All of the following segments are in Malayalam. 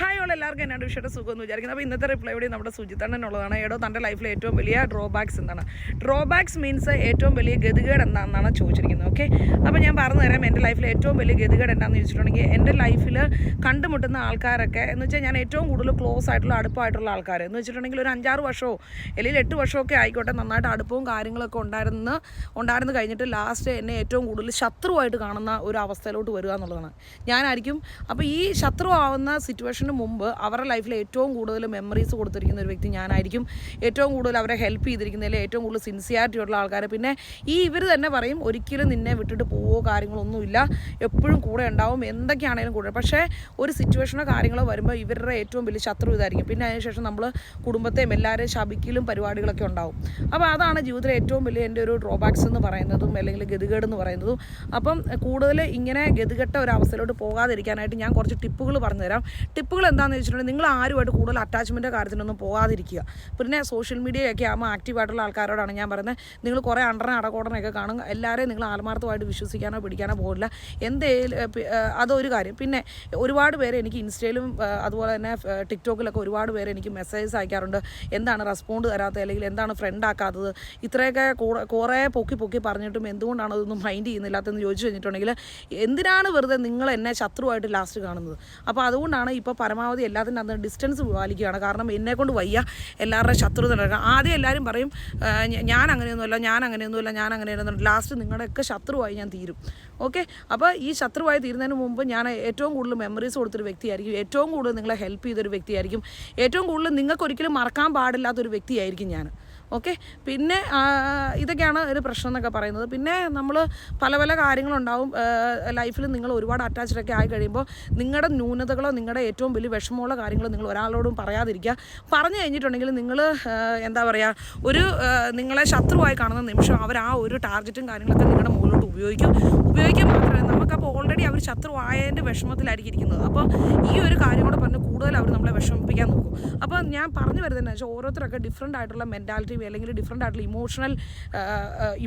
ഹായ് ഓൾ എല്ലാവർക്കും എന്നാണ് വിഷയത്തെ സുഖം എന്ന് വിചാരിക്കുന്നത് അപ്പോൾ ഇന്നത്തെ റിപ്ലൈ ഇവിടെ നമ്മുടെ സുജിത്തണ്ണനുള്ളതാണ്. ഏടോ തന്റെ ലൈഫിലെ ഏറ്റവും വലിയ ഡ്രോബാക്സ് എന്താണ്? ഡ്രോബാക്സ് മീൻസ് ഏറ്റവും വലിയ ഗതികേട് എന്താണെന്നാണ് ചോദിച്ചിരിക്കുന്നത് ഓക്കെ അപ്പോൾ ഞാൻ പറഞ്ഞു തരാം എന്റെ ലൈഫിലെ ഏറ്റവും വലിയ ഗതികേട് എന്താണെന്ന് ചോദിച്ചിട്ടുണ്ടെങ്കിൽ എന്റെ ലൈഫിൽ കണ്ടുമുട്ടുന്ന ആൾക്കാരൊക്കെ എന്ന് വെച്ചാൽ ഞാൻ ഏറ്റവും കൂടുതൽ ക്ലോസ് ആയിട്ടുള്ള അടുപ്പമായിട്ടുള്ള ആൾക്കാർ എന്ന് വെച്ചിട്ടുണ്ടെങ്കിൽ ഒരു അഞ്ചാറ് വർഷമോ അല്ലെങ്കിൽ എട്ട് വർഷമൊക്കെ ആയിക്കോട്ടെ നന്നായിട്ട് അടുപ്പവും കാര്യങ്ങളൊക്കെ ഉണ്ടായിരുന്ന ഉണ്ടായിരുന്നു കഴിഞ്ഞിട്ട് ലാസ്റ്റ് എന്നെ ഏറ്റവും കൂടുതൽ ശത്രുവായിട്ട് കാണുന്ന ഒരു അവസ്ഥയിലോട്ട് വരിക എന്നുള്ളതാണ്. ഞാനായിരിക്കും അപ്പോൾ ഈ ശത്രു ആവുന്ന സിറ്റുവേഷന് മുമ്പ് അവരുടെ ലൈഫിൽ ഏറ്റവും കൂടുതൽ മെമ്മറീസ് കൊടുത്തിരിക്കുന്ന ഒരു വ്യക്തി ഞാനായിരിക്കും. ഏറ്റവും കൂടുതൽ അവരെ ഹെൽപ്പ് ചെയ്തിരിക്കുന്നതിൽ ഏറ്റവും കൂടുതൽ സിൻസിയാരിറ്റി ഉള്ള ആൾക്കാർ പിന്നെ ഈ ഇവർ തന്നെ പറയും ഒരിക്കലും നിന്നെ വിട്ടിട്ട് പോവോ കാര്യങ്ങളൊന്നുമില്ല. എപ്പോഴും കൂടെ ഉണ്ടാവും. എന്തൊക്കെയാണെങ്കിലും കൂടെ. പക്ഷേ ഒരു സിറ്റുവേഷനോ കാര്യങ്ങളോ വരുമ്പോൾ ഇവരുടെ ഏറ്റവും വലിയ ശത്രു ഇതായിരിക്കും. പിന്നെ അതിനുശേഷം നമ്മൾ കുടുംബത്തെയും എല്ലാവരെയും ശപിക്കലും പരിപാടികളൊക്കെ ഉണ്ടാവും. അപ്പോൾ അതാണ് ജീവിതത്തിലെ ഏറ്റവും വലിയ എന്റെ ഒരു ഡ്രോബാക്സ് എന്ന് പറയുന്നതും അല്ലെങ്കിൽ ഗതികേട് എന്ന് പറയുന്നതും. അപ്പം കൂടുതൽ ഇങ്ങനെ ഗതികെട്ട ഒരു അവസ്ഥയിലോട്ട് പോകാതിരിക്കാനായിട്ട് ഞാൻ കുറച്ച് ടിപ്പുകൾ പറഞ്ഞു തരാം ടിപ്പുകൾ എന്താണെന്ന് വെച്ചിട്ടുണ്ടെങ്കിൽ നിങ്ങൾ ആരുമായിട്ട് കൂടുതൽ അറ്റാച്ച്മെന്റ് കാര്യത്തിനൊന്നും പോകാതിരിക്കുക. പിന്നെ സോഷ്യൽ മീഡിയയൊക്കെ ആകുമ്പോൾ ആക്റ്റീവായിട്ടുള്ള ആൾക്കാരോടാണ് ഞാൻ പറയുന്നത്. നിങ്ങൾ കുറേ അണ്ടറിനെ അടക്കോടനൊക്കെ കാണും. എല്ലാവരെയും നിങ്ങൾ ആത്മാർത്ഥമായിട്ട് വിശ്വസിക്കാനോ പിടിക്കാനോ പോകില്ല. എന്തേലും അതൊരു കാര്യം. പിന്നെ ഒരുപാട് പേര് എനിക്ക് ഇൻസ്റ്റയിലും അതുപോലെ തന്നെ ടിക്ടോക്കിലൊക്കെ ഒരുപാട് പേര് എനിക്ക് മെസ്സേജസ് അയക്കാറുണ്ട്. എന്താണ് റെസ്പോണ്ട് തരാത്തത്? അല്ലെങ്കിൽ എന്താണ് ഫ്രണ്ട് ആക്കാത്തത്? ഇത്രയൊക്കെ കുറേ പൊക്കി പൊക്കി പറഞ്ഞിട്ടും എന്തുകൊണ്ടാണ് അതൊന്നും മൈൻഡ് ചെയ്യുന്നില്ലാത്തതെന്ന് ചോദിച്ചു കഴിഞ്ഞിട്ടുണ്ടെങ്കിൽ എന്തിനാണ് വെറുതെ നിങ്ങൾ എന്നെ ശത്രുവായിട്ട് ലാസ്റ്റ് കാണുന്നത്? അപ്പോൾ അതുകൊണ്ടാണ് ഇപ്പോൾ പരമാവധി എല്ലാത്തിന്റെ അന്ന് ഡിസ്റ്റൻസ് പാലിക്കുകയാണ്. കാരണം എന്നെ കൊണ്ട് വയ്യ എല്ലാവരുടെയും ശത്രുത നടക്കുക ആദ്യം എല്ലാവരും പറയും ഞാൻ അങ്ങനെയൊന്നുമല്ല ഞാൻ അങ്ങനെയൊന്നുമല്ല ഞാൻ അങ്ങനെയൊന്നും ലാസ്റ്റ് നിങ്ങളുടെയൊക്കെ ശത്രുവായി ഞാൻ തീരും. ഓക്കെ അപ്പോൾ ഈ ശത്രുവായി തീരുന്നതിന് മുമ്പ് ഞാൻ ഏറ്റവും കൂടുതൽ മെമ്മറീസ് കൊടുത്തൊരു വ്യക്തിയായിരിക്കും. ഏറ്റവും കൂടുതൽ നിങ്ങളെ ഹെൽപ്പ് ചെയ്തൊരു വ്യക്തിയായിരിക്കും. ഏറ്റവും കൂടുതൽ നിങ്ങൾക്കൊരിക്കലും മറക്കാൻ പാടില്ലാത്തൊരു വ്യക്തിയായിരിക്കും ഞാൻ. ഓക്കെ? പിന്നെ ഇതൊക്കെയാണ് ഒരു പ്രശ്നം എന്നൊക്കെ പറയുന്നത്. പിന്നെ നമ്മൾ പല പല കാര്യങ്ങളുണ്ടാവും. ലൈഫിൽ നിങ്ങൾ ഒരുപാട് അറ്റാച്ച്ഡ് ഒക്കെ ആയി കഴിയുമ്പോൾ നിങ്ങളുടെ ന്യൂനതകളോ നിങ്ങളുടെ ഏറ്റവും വലിയ വിഷമമുള്ള കാര്യങ്ങളോ നിങ്ങൾ ഒരാളോടും പറയാതിരിക്കുക. പറഞ്ഞു കഴിഞ്ഞിട്ടുണ്ടെങ്കിൽ നിങ്ങൾ എന്താ പറയുക ഒരു നിങ്ങളെ ശത്രുവായി കാണുന്ന നിമിഷം അവർ ആ ഒരു ടാർഗറ്റും കാര്യങ്ങളൊക്കെ നിങ്ങളുടെ മുകളിലോട്ട് ഉപയോഗിക്കും. ഉപയോഗിക്കാൻ മാത്രമേ നമുക്കപ്പോൾ ഓൾറെഡി ശത്രു ആയതിന്റെ വിഷമത്തിലായിരിക്കും ഇരിക്കുന്നത് അപ്പോൾ ഈ ഒരു കാര്യം കൂടെ പറഞ്ഞ് കൂടുതൽ അവർ നമ്മളെ വിഷമിപ്പിക്കാൻ നോക്കും. അപ്പോൾ ഞാൻ പറഞ്ഞു വരുന്നത് വെച്ചാൽ ഓരോരുത്തരൊക്കെ ഡിഫറെന്റ് ആയിട്ടുള്ള മെന്റാലിറ്റി അല്ലെങ്കിൽ ഡിഫറെന്റ് ആയിട്ടുള്ള ഇമോഷണൽ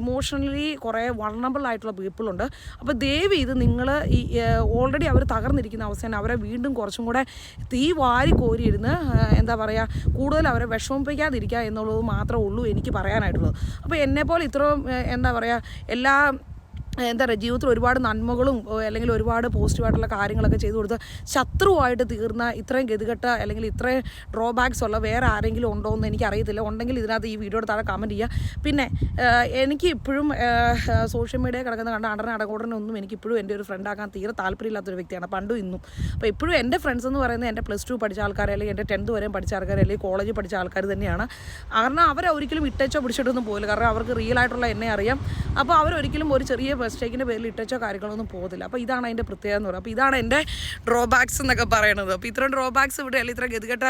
ഇമോഷണലി കുറേ വൾണബിൾ ആയിട്ടുള്ള പീപ്പിളുണ്ട് അപ്പോൾ ദയവ് ഇത് നിങ്ങൾ ഈ ഓൾറെഡി അവർ തകർന്നിരിക്കുന്ന അവസ്ഥയാണ് അവരെ വീണ്ടും കുറച്ചും കൂടെ തീ വാരി കോരിയിരുന്ന് എന്താ പറയുക കൂടുതൽ അവരെ വിഷമിപ്പിക്കാതിരിക്കുക എന്നുള്ളത് മാത്രമേ ഉള്ളൂ എനിക്ക് പറയാനായിട്ടുള്ളത്. അപ്പോൾ എന്നെപ്പോലെ ഇത്രയും എന്താ പറയുക എല്ലാ എന്താ പറയുക ജീവിതത്തിൽ ഒരുപാട് നന്മകളും അല്ലെങ്കിൽ ഒരുപാട് പോസിറ്റീവായിട്ടുള്ള കാര്യങ്ങളൊക്കെ ചെയ്തു കൊടുത്ത് ശത്രുവായിട്ട് തീർന്ന ഇത്രയും ഗതികെട്ട അല്ലെങ്കിൽ ഇത്രയും ഡ്രോബാക്സ് ഉള്ള വേറെ ആരെങ്കിലും ഉണ്ടോ എന്ന് എനിക്കറിയത്തില്ല. ഉണ്ടെങ്കിൽ ഇതിനകത്ത് ഈ വീഡിയോയുടെ താഴെ കമന്റ് ചെയ്യുക. പിന്നെ എനിക്ക് ഇപ്പോഴും സോഷ്യൽ മീഡിയ കിടക്കുന്ന കണ്ട അടകോടനൊന്നും എനിക്ക് ഇപ്പോഴും എന്റെ ഒരു ഫ്രണ്ടാക്കാൻ തീരെ താല്പര്യമില്ലാത്തൊരു വ്യക്തിയാണ്. പണ്ടും ഇന്നും. അപ്പോൾ ഇപ്പോഴും എന്റെ ഫ്രണ്ട്സ് എന്ന് പറയുന്നത് എന്റെ പ്ലസ് ടു പഠിച്ച ആൾക്കാർ അല്ലെങ്കിൽ എന്റെ ടെൻത്ത് വരെയും പഠിച്ച ആൾക്കാർ അല്ലെങ്കിൽ കോളേജിൽ പഠിച്ച ആൾക്കാർ തന്നെയാണ്. കാരണം അവരെ ഒരിക്കലും ഇട്ടച്ചോ പിടിച്ചിട്ടൊന്നും പോകില്ല കാരണം അവർക്ക് റിയൽ ആയിട്ടുള്ള എന്നെ അറിയാം. അപ്പോൾ അവരൊരിക്കലും ഒരു ചെറിയ മിസ്റ്റേക്കിന്റെ പേരിൽ ഇട്ടച്ചോ കാര്യങ്ങളൊന്നും പോകത്തില്ല. അപ്പോൾ ഇതാണ് അതിന്റെ പ്രത്യേകത എന്ന് പറയുന്നത്. അപ്പോൾ ഇതാണ് എന്റെ ഡ്രോബാക്സ് എന്നൊക്കെ പറയുന്നത്. അപ്പോൾ ഇത്രയും ഡ്രോബാക്സ് ഇവിടെ അല്ലെങ്കിൽ ഇത്ര ഗതികെട്ട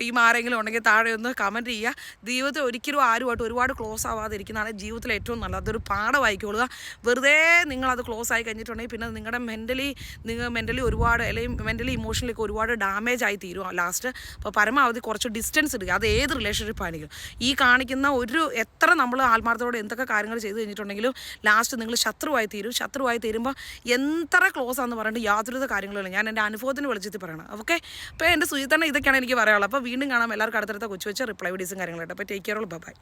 ടീം ആരെങ്കിലും ഉണ്ടെങ്കിൽ താഴെ ഒന്ന് കമന്റ് ചെയ്യുക. ജീവിതത്തിൽ ഒരിക്കലും ആരുമായിട്ട് ഒരുപാട് ക്ലോസ് ആവാതിരിക്കുന്നതാണ് ജീവിതത്തിൽ ഏറ്റവും നല്ലത്. അതൊരു പാഠമായിക്കൊള്ളുക വെറുതെ നിങ്ങളത് ക്ലോസ് ആയി കഴിഞ്ഞിട്ടുണ്ടെങ്കിൽ പിന്നെ നിങ്ങളുടെ മെന്റലി നിങ്ങൾ മെന്റലി ഒരുപാട് അല്ലെങ്കിൽ മെന്റലി ഇമോഷണലി ഒക്കെ ഒരുപാട് ഡാമേജ് ആയി തീരും ലാസ്റ്റ് അപ്പോൾ പരമാവധി കുറച്ച് ഡിസ്റ്റൻസ് എടുക്കുക അത് ഏത് റിലേഷൻഷിപ്പ് ആണെങ്കിലും. ഈ കാണിക്കുന്ന ഒരു എത്ര നമ്മൾ ആത്മാർത്ഥത്തോടെ എന്തൊക്കെ കാര്യങ്ങൾ ചെയ്ത് കഴിഞ്ഞിട്ടുണ്ടെങ്കിലും ലാസ്റ്റ് നിങ്ങൾ ശത്രുവായി തീരും. ശത്രുവായി തീരുമ്പോൾ എത്ര ക്ലോസ് ആണെന്ന് പറഞ്ഞിട്ട് യാതൊരുവിധ കാര്യങ്ങളില്ല ഞാൻ എന്റെ അനുഭവത്തിന് വെളിച്ചത്തിൽ പറയണം. ഓക്കെ അപ്പോൾ എന്റെ സുചിത്തന്നെ ഇതൊക്കെയാണ് എനിക്ക് പറയാനുള്ളത്. അപ്പോൾ വീണ്ടും കാണാം. എല്ലാവർക്കും അടുത്തടുത്ത കൊച്ചു വെച്ച് റിപ്ലൈ വീഡിയോസും കാര്യങ്ങളായിട്ട് അപ്പോൾ ടേക്ക് കെയർ ബൈ